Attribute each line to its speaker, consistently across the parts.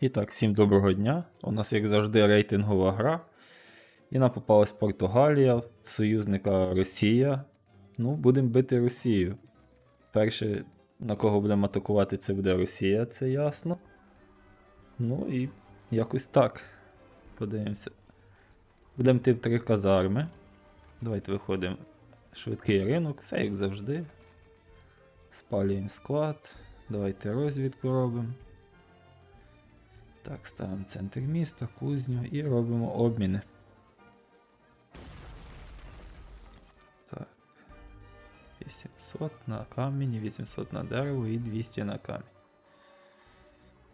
Speaker 1: І так, всім доброго дня. У нас, як завжди, рейтингова гра. І нам попалась Португалія, союзника Росія. Ну, будемо бити Росію. Перше, на кого будемо атакувати, це буде Росія, це ясно. Ну і якось так. Подивимося. Будемо йти в три казарми. Давайте виходимо. Швидкий ринок, все як завжди. Спалюємо склад. Давайте розвідку робимо. Так, ставимо центр міста, кузню і робимо обміни. Так. 800 на камінь, 800 на дерево і 200 на камінь.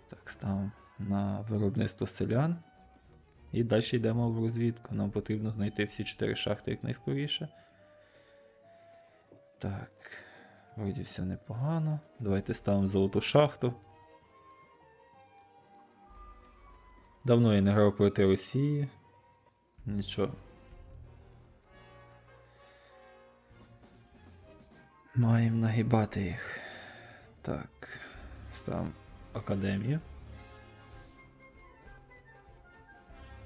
Speaker 1: Так, ставимо на виробництво селян. І далі йдемо в розвідку. Нам потрібно знайти всі 4 шахти якнайскоріше. Так. Вроді все непогано. Давайте ставимо золоту шахту. Давно я не грав проти Росії. Нічого. Маємо нагибати їх. Так. Ставимо академію.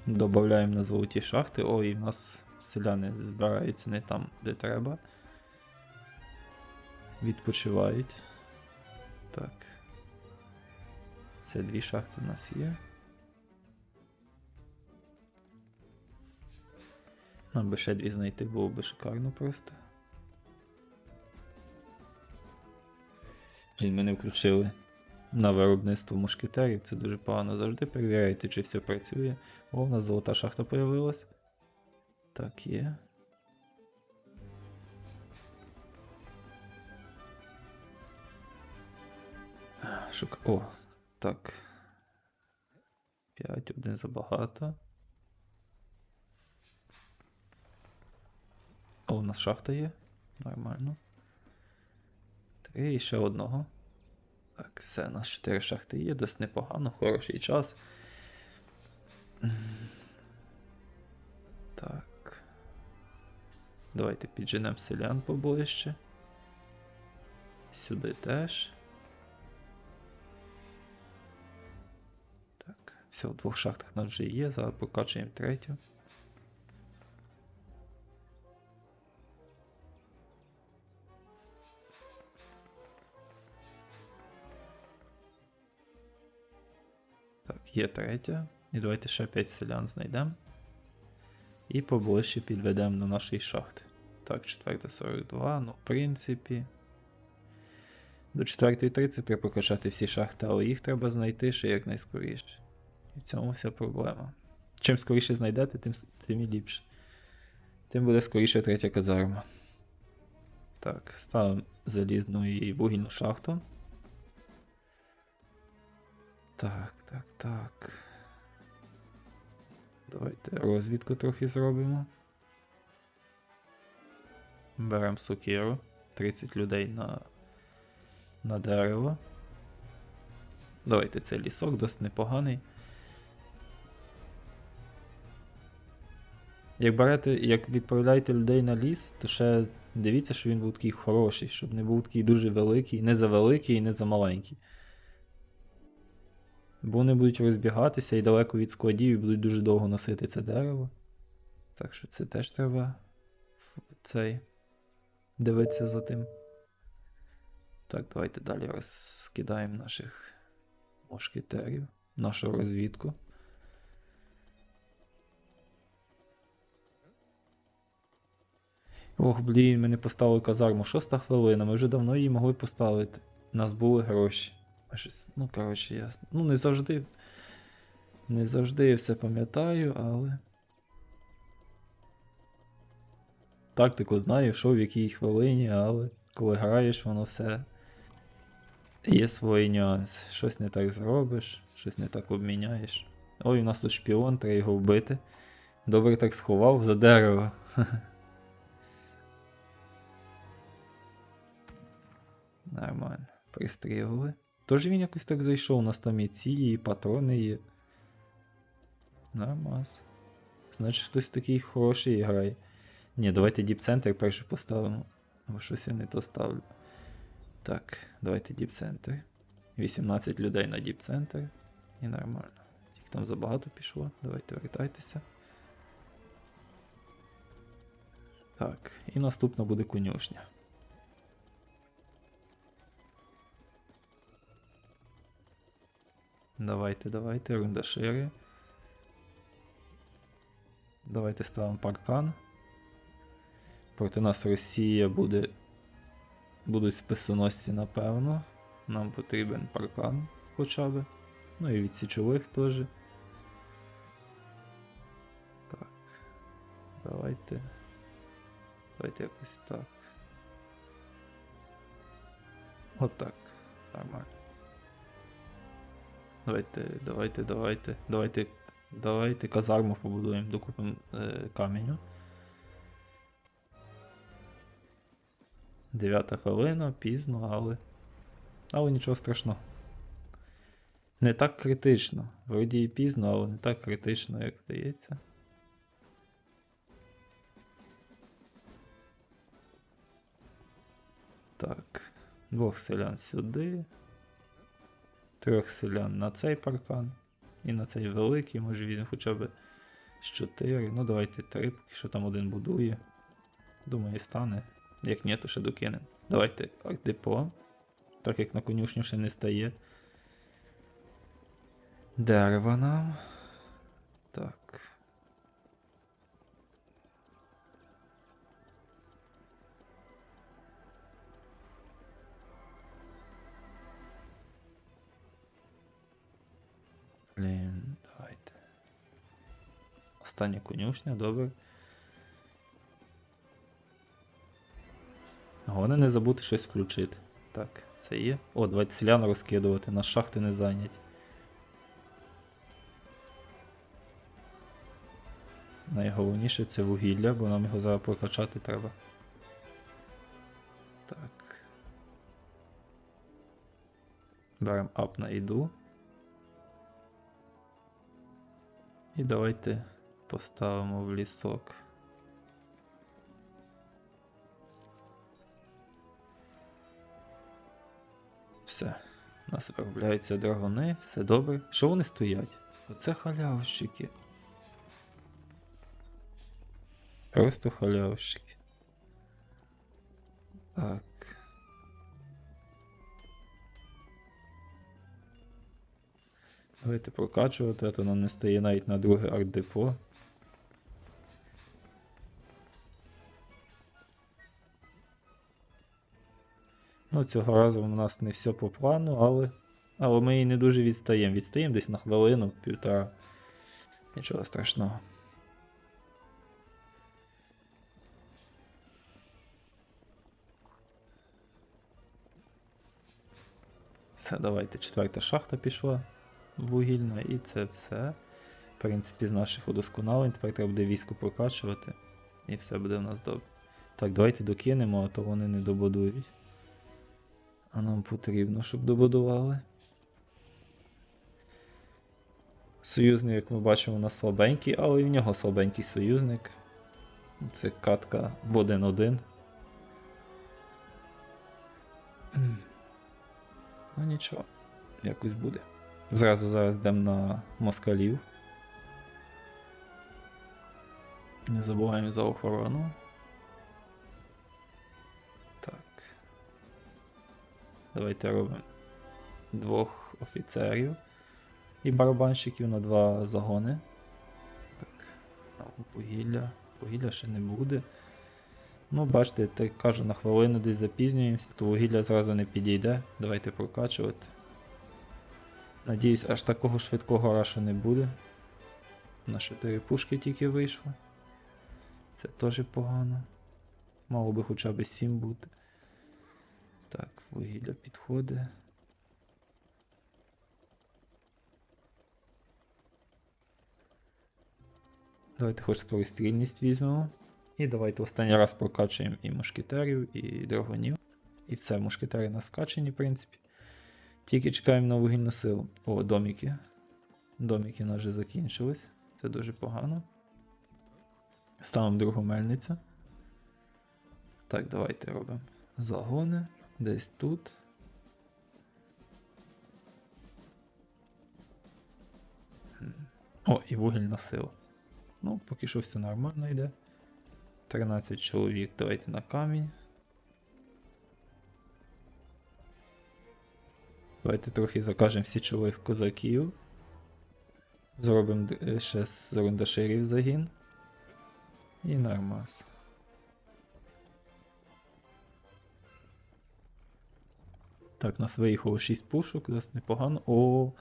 Speaker 1: Добавляємо на золоті шахти. Ой, в нас селяни збираються не там, де треба. Відпочивають. Так. Це дві шахти у нас є. Нам би ще дві знайти було би шикарно просто. І мене включили на виробництво мушкетерів. Це дуже погано завжди. Перевіряйте, чи все працює. О, у нас золота шахта появилась. Так, є. Шук... О, так. 5, один забагато. О, у нас шахта є. Нормально. Три і ще одного. Так, все, у нас 4 шахти є, досить непогано, хороший час. Так. Давайте підженемо селян поближче. Сюди теж. Так, все, в двох шахтах у нас вже є, зараз покачуємо третю. Є третя. І давайте ще 5 селян знайдемо. І поближче підведемо до нашої шахти. Так, 442, ну, в принципі. До 4.30 треба покачати всі шахти, але їх треба знайти ще якнайскоріше. І в цьому вся проблема. Чим скоріше знайдете, тим, тим і ліпше. Тим буде скоріше третя казарма. Так, ставимо залізну і вугільну шахту. Так, так, так. Давайте розвідку трохи зробимо. Беремо сокиру. 30 людей на, на дерево. Давайте цей лісок досить непоганий. Як берете, як відправляєте людей на ліс, то ще дивіться, щоб він був такий хороший, щоб не був такий дуже великий, не за великий і не за маленький. Бо вони будуть розбігатися і далеко від складів і будуть дуже довго носити це дерево. Так що це теж треба цей дивитися за тим. Так, давайте далі розкидаємо наших мушкетерів, нашу розвідку. Ох, блін, ми не поставили казарму. Шоста хвилина, ми вже давно її могли поставити. У нас були гроші. Щось, ну, коротше, ясно. Ну, не завжди. Не завжди я все пам'ятаю, але. Тактику знаю, що в якій хвилині, але коли граєш, воно все. Є свої нюанси. Щось не так зробиш, щось не так обміняєш. Ой, у нас тут шпіон, треба його вбити. Добре так сховав за дерево. Нормально. Пристрілили. Тож він якось так зайшов, у нас там і ці, і патрони є. Нормас. Значить, хтось такий хороший грає. Ні, давайте діп-центр перше поставимо. Бо щось я не то ставлю. Так, давайте діп-центр. 18 людей на діп-центр. І нормально. Тільки там забагато пішло. Давайте вертайтеся. Так, і наступна буде конюшня. Давайте, давайте, рунда шире. Давайте ставимо паркан. Проти нас Росія буде. Будуть списоносці, напевно. Нам потрібен паркан хоча б. Ну і від січових теж. Так. Давайте. Давайте якось так. Отак. Нормально. Давайте, давайте, давайте. Давайте. Давайте казарму побудуємо, докупимо е, каменю. Дев'ята хвилина, пізно, але. Але нічого страшного. Не так критично. Вроді і пізно, але не так критично, як здається. Так. Двох селян сюди. Трьох селян на цей паркан. І на цей великий, може візьмемо хоча б з 4. Ну, давайте 3, поки що там один будує. Думаю, стане. Як ні, то ще докинемо. Давайте арт-депо. Так як на конюшню ще не стає. Дерева нам. Блін, давайте. Остання конюшня, добре. Головне не забути щось включити. Так, це є. О, давайте селян розкидувати, на шахти не зайняті. Найголовніше це вугілля, бо нам його зараз прокачати треба. Так. Беремо ап на іду. І давайте поставимо в лісок. Все. У нас виробляються драгони, все добре. Що вони стоять? Оце халявщики. Просто халявщики. Так. Давайте прокачувати, а то нам не стає навіть на друге арт-депо. Ну, цього разу у нас не все по плану, але. Але ми і не дуже відстаємо. Відстаємо десь на хвилину, півтора. Нічого страшного. Все, давайте. Четверта шахта пішла вугільна, і це все. В принципі, з наших удосконалень. Тепер треба буде військо прокачувати. І все буде в нас добре. Так, давайте докинемо, а то вони не добудують. А нам потрібно, щоб добудували. Союзник, як ми бачимо, у нас слабенький, але і в нього слабенький союзник. Це катка в 1-1. Ну нічого, якось буде. Зразу зараз йдемо на москалів. Не забуваємо за охорону. Так. Давайте робимо двох офіцерів і барабанщиків на два загони. Так. Вугілля. Вугілля ще не буде. Ну, бачите, так кажу, на хвилину десь запізнюємося, то вугілля зразу не підійде. Давайте прокачувати. Надіюсь, аж такого швидкого рашу не буде. На 4 пушки тільки вийшло. Це теж погано. Мало би хоча б 7 бути. Так, вугілля підходить. Давайте хоч скорострільність візьмемо. І давайте останній раз прокачуємо і мушкетерів, і драгонів. І все, мушкетери у нас вкачені, в принципі. Тільки чекаємо на вугільну силу. О, доміки. Доміки у нас вже закінчились. Це дуже погано. Ставимо другу мельницю. Так, давайте робимо загони. Десь тут. О, і вугільна сила. Ну, поки що все нормально йде. 13 чоловік, давайте на камінь. Давайте трохи закажемо січових козаків. Зробимо ще з рундаширів загін. І нормас. Так, нас виїхало 6 пушок, досить непогано. О.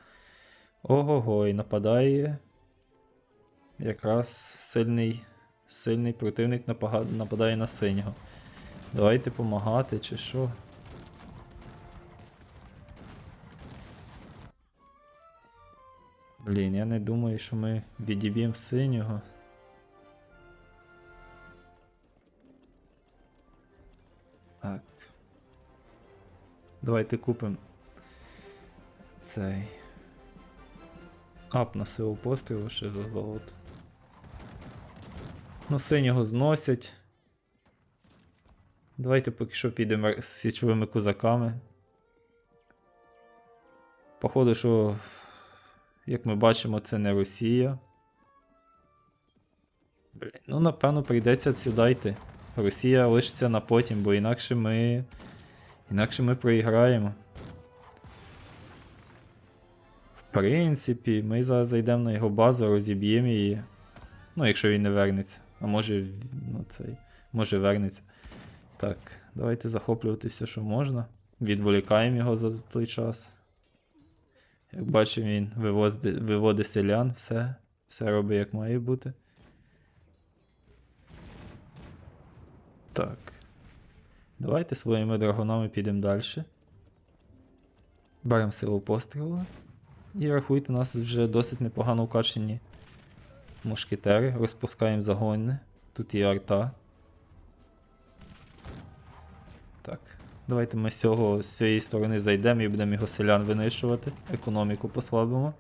Speaker 1: Ого-го, і нападає. Якраз сильний, сильний противник нападає на синього. Давайте помагати чи що. Блін, я не думаю, що ми відіб'ємо синього. Так. Давайте купимо цей. Ап на силу пострілу ще за золото. Ну, синього зносять. Давайте поки що підемо з січовими козаками. Походу, що, як ми бачимо, це не Росія. Блін, ну напевно прийдеться сюди йти. Росія лишиться на потім, бо інакше ми. Інакше ми проіграємо. В принципі, ми зараз зайдемо на його базу, розіб'ємо її. Ну, якщо він не вернеться. А може, ну цей. Може вернеться. Так, давайте захоплювати все, що можна. Відволікаємо його за той час. Як бачимо, він вивозить, виводить селян, все. Все робить як має бути. Так. Давайте своїми драгунами підемо далі. Беремо силу пострілу. І рахуйте, у нас вже досить непогано вкачені мушкетери. Розпускаємо загони. Тут є арта. Так. Давайте ми з, цього, з цієї сторони зайдемо і будемо його селян винищувати. Економіку послабимо.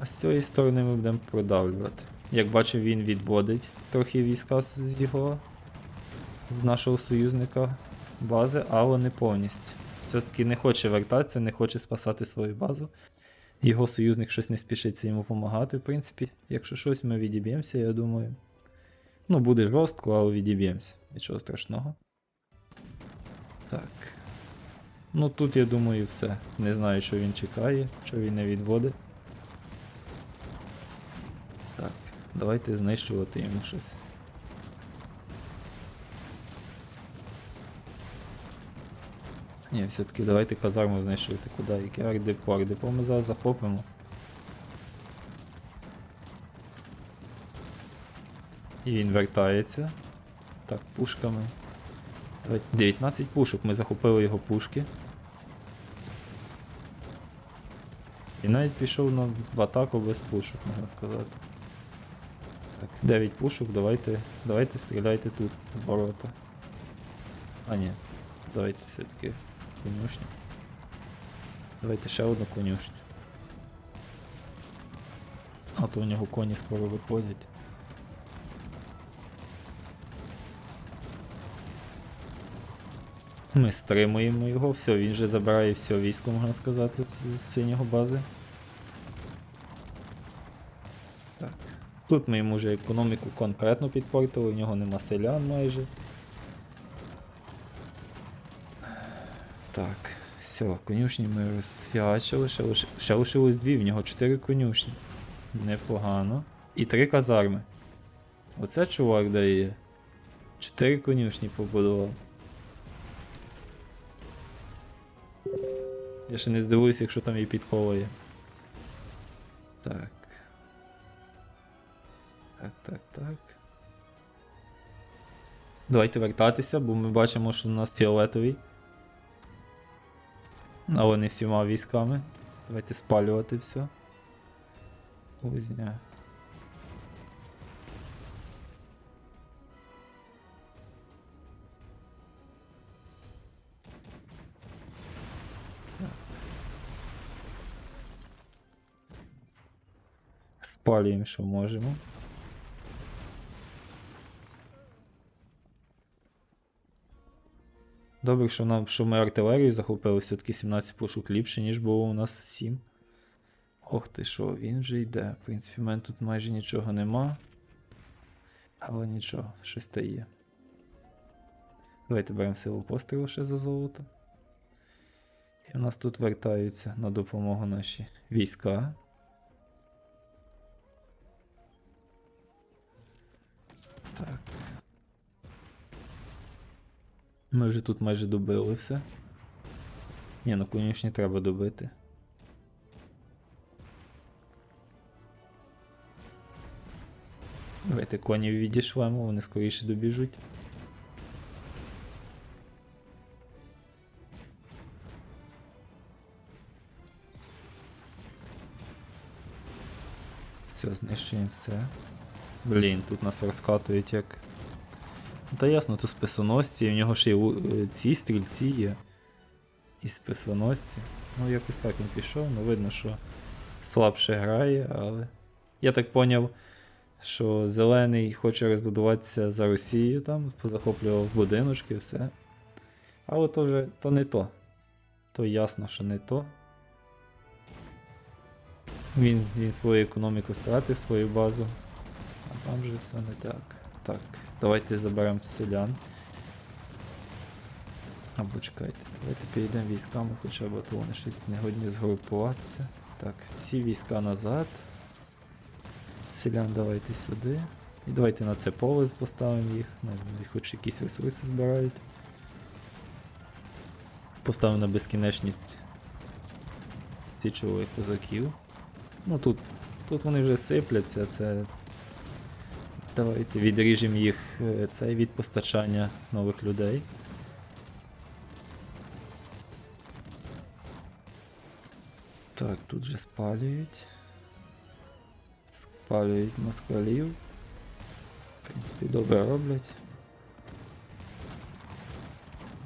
Speaker 1: А з цієї сторони ми будемо продавлювати. Як бачив, він відводить трохи війська з його, з нашого союзника бази, але не повністю. Все-таки не хоче вертатися, не хоче спасати свою базу. Його союзник щось не спішиться йому допомагати, в принципі. Якщо щось, ми відіб'ємося, я думаю. Ну, буде жорстко, але відіб'ємося. Нічого страшного. Так. Ну тут, я думаю, все. Не знаю, що він чекає, що він не відводить. Так, давайте знищувати йому щось. Ні, все-таки давайте казарму знищувати куди. Яке ардепо? Ардепо ми зараз захопимо. І він вертається. Так, пушками. 19 пушок. Ми захопили його пушки. І навіть пішов на в атаку без пушок, можна сказати. Так, 9 пушок, давайте. Давайте стріляйте тут, в ворота. А ні. Давайте все-таки конюшню. Давайте ще одну конюшню. А то у нього коні скоро виходять. Ми стримуємо його, все, він же забирає все військо, можна сказати, з, синього бази. Так. Тут ми йому вже економіку конкретно підпортили, у нього нема селян майже. Так, все, конюшні ми розфігачили, ще, лиш... ще лишилось дві, в нього чотири конюшні. Непогано. І три казарми. Оце чувак дає. Чотири конюшні побудував. Я ще не здивуюся, якщо там і підкова. Так. Так, так, так. Давайте вертатися, бо ми бачимо, що у нас фіолетовий. Але не всіма військами. Давайте спалювати все. Кузня. Спалюємо, що можемо. Добре, що, нам, що ми артилерію захопили, все-таки 17 пушок ліпше, ніж було у нас 7. Ох ти що, він вже йде. В принципі, в мене тут майже нічого нема. Але нічого, щось та є. Давайте беремо силу пострілу ще за золото. І у нас тут вертаються на допомогу наші війська. Ми вже тут майже добили все. Ні, ну конюшні треба добити. Давайте конів відійшлемо, вони скоріше добіжуть. Все, знищуємо все. Блін, тут нас розкатують як. Ну, Та ясно, тут списоносці, в нього ще й лу- е, ці стрільці є. І списоносці. Ну, якось так він пішов, ну видно, що слабше грає, але. Я так поняв, що зелений хоче розбудуватися за Росією там, позахоплював будиночки, все. Але то вже то не то. То ясно, що не то. Він, він свою економіку стратив, свою базу. А там вже все не так. Так, давайте заберемо селян. Або чекайте, давайте підійдемо військами хоча б, то вони щось не годні згрупуватися. Так, всі війська назад. Селян давайте сюди. І давайте на це поле поставимо їх. Вони хоч якісь ресурси збирають. Поставимо на безкінечність січових козаків. Ну тут, тут вони вже сипляться, це. Давайте відріжемо їх е, цей від постачання нових людей. Так, тут же спалюють. Спалюють москалів. В принципі, добре роблять.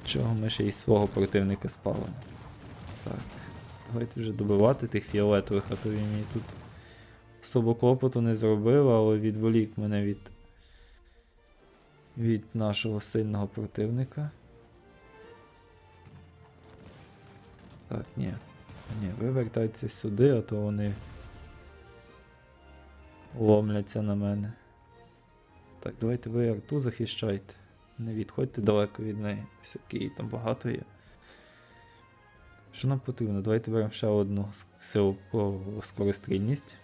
Speaker 1: Чого ми ще й свого противника спалимо. Так. Давайте вже добивати тих фіолетових, а то він мені тут особо клопоту не зробив, але відволік мене від. від нашого сильного противника. Так, ні. Ні, ви вертайтеся сюди, а то вони ломляться на мене. Так, давайте ви арту захищайте. Не відходьте далеко від неї. Все-таки там багато є. Що нам потрібно? Давайте беремо ще одну силу по скорострільність.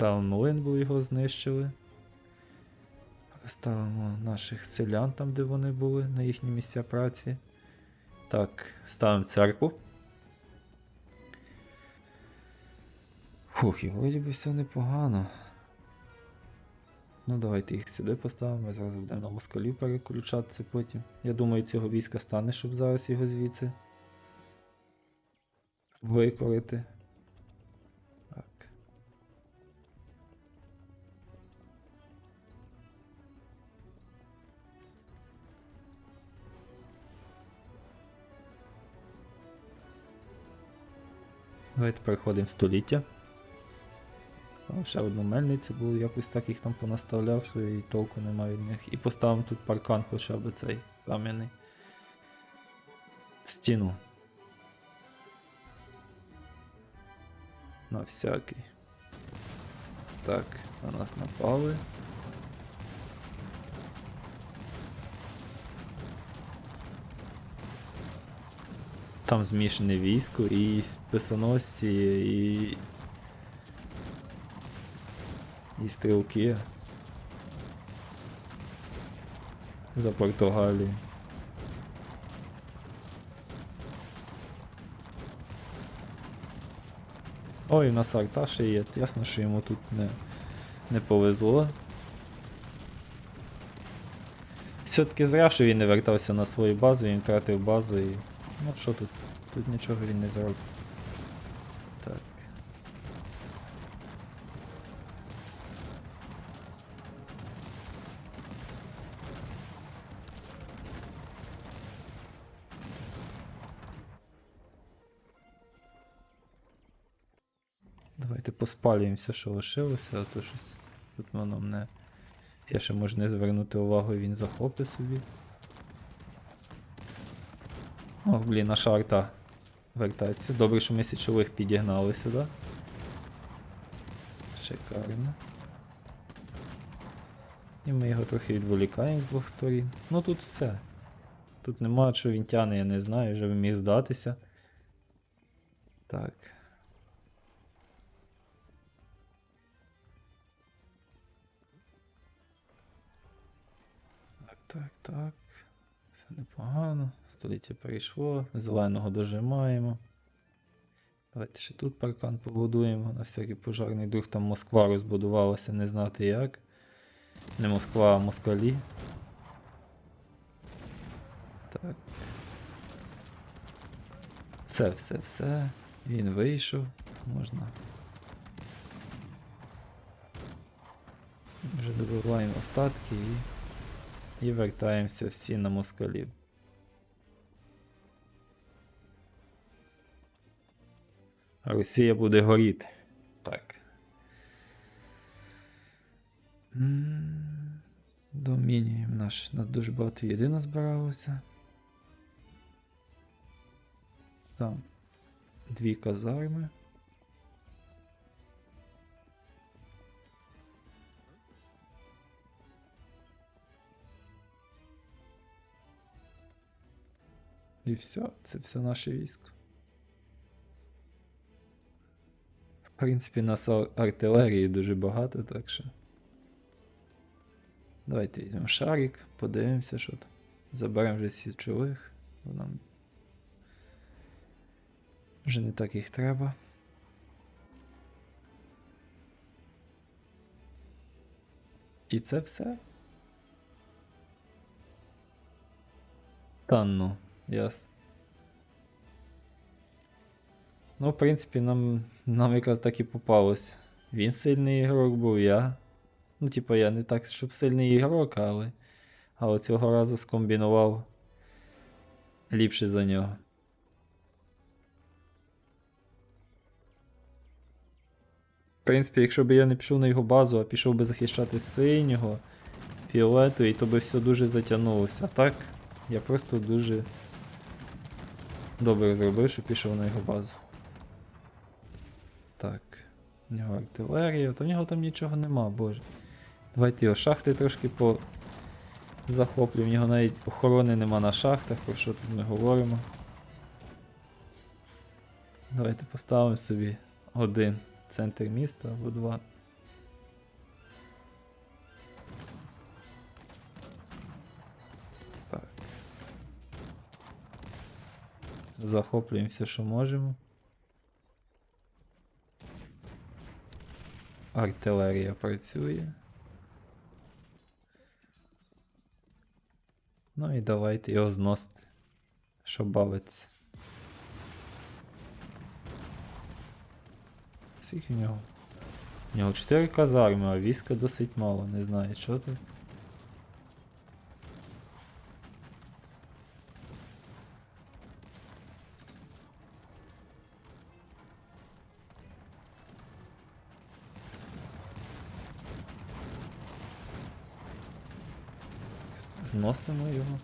Speaker 1: Млин, його знищили. Ставимо наших селян там, де вони були, на їхні місця праці. Так, ставимо церкву. Фух, і вроді би все непогано. Ну, давайте їх сюди поставимо, зараз будемо на москалів переключатися потім. Я думаю, цього війська стане, щоб зараз його звідси викорити. Давайте переходимо в століття. Ще одну мельницю було, якось так їх там понаставляв, що і толку немає від них. І поставимо тут паркан хоча б цей кам'яний. Стіну. На всякий. Так, на нас напали. Там змішане військо і списоносці, і. І стрілки. За Португалію. Ой, у нас арта є. Ясно, що йому тут не, не повезло. Все-таки зря, що він не вертався на свою базу, він втратив базу і. Ну що тут? Тут нічого він не зробив. Так. Давайте поспалюємо все, що лишилося, а то щось тут воно мене. Я ще можу не звернути увагу, він захопить собі. О, блін, наша арта вертається. Добре, що ми січових підігнали сюди. Шикарно. І ми його трохи відволікаємо з двох сторін. Ну тут все. Тут нема що він тяне, я не знаю, вже міг здатися. Так. Так, так, так. Непогано. Століття перейшло. Зеленого дожимаємо. Давайте ще тут паркан побудуємо. На всякий пожарний друг там Москва розбудувалася, не знати як. Не Москва, а москалі. Так. Все, все, все. Він вийшов. Можна. Вже добиваємо остатки і. І вертаємося всі на москалів. Росія буде горіти. Так. М, Домінюємо наш. На дуже багато єдино збиралося. Там дві казарми. І все, це все наше військо. В принципі, нас артилерії дуже багато, так що. Давайте візьмемо шарик, подивимося, що там. Заберемо вже січових. бо Нам вже не так їх треба. І це все. Та ну, ясно. Ну, в принципі, нам, нам якраз так і попалось. Він сильний ігрок був, я. Ну, типа, я не так, щоб сильний ігрок, але. Але цього разу скомбінував ліпше за нього. В принципі, якщо б я не пішов на його базу, а пішов би захищати синього, фіолетовий, то би все дуже затягнулося. А так, я просто дуже добре зробив, що пішов на його базу. Так. В нього артилерія, та в нього там нічого нема, боже. Давайте його шахти трошки по захоплю. В нього навіть охорони нема на шахтах, про що тут ми говоримо. Давайте поставимо собі один центр міста або два. Захоплюємо все, що можемо. Артилерія працює. Ну і давайте його зносити, щоб бавиться. Скільки в нього? В нього 4 казарми, а війська досить мало, не знаю, що тут. Зносимо його.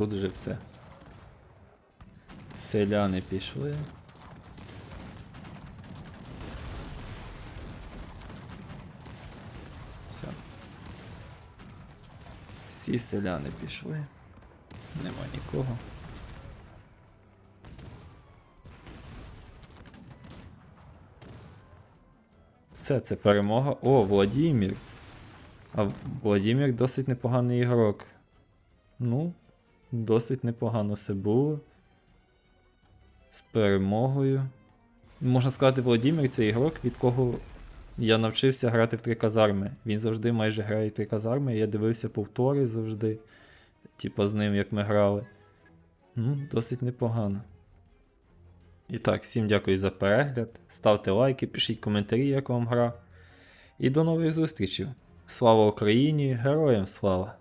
Speaker 1: Тут вже все. Селяни пішли. Все. Всі селяни пішли. Нема нікого. Все, це перемога. О, Владімір. А Владімір досить непоганий ігрок. Ну, досить непогано все було. З перемогою. Можна сказати, Володимир це ігрок, від кого я навчився грати в три казарми. Він завжди майже грає в три казарми. Я дивився повтори завжди. Типа з ним, як ми грали. Ну, досить непогано. І так, всім дякую за перегляд. Ставте лайки, пишіть коментарі, як вам гра. І до нових зустрічей. Слава Україні! Героям слава!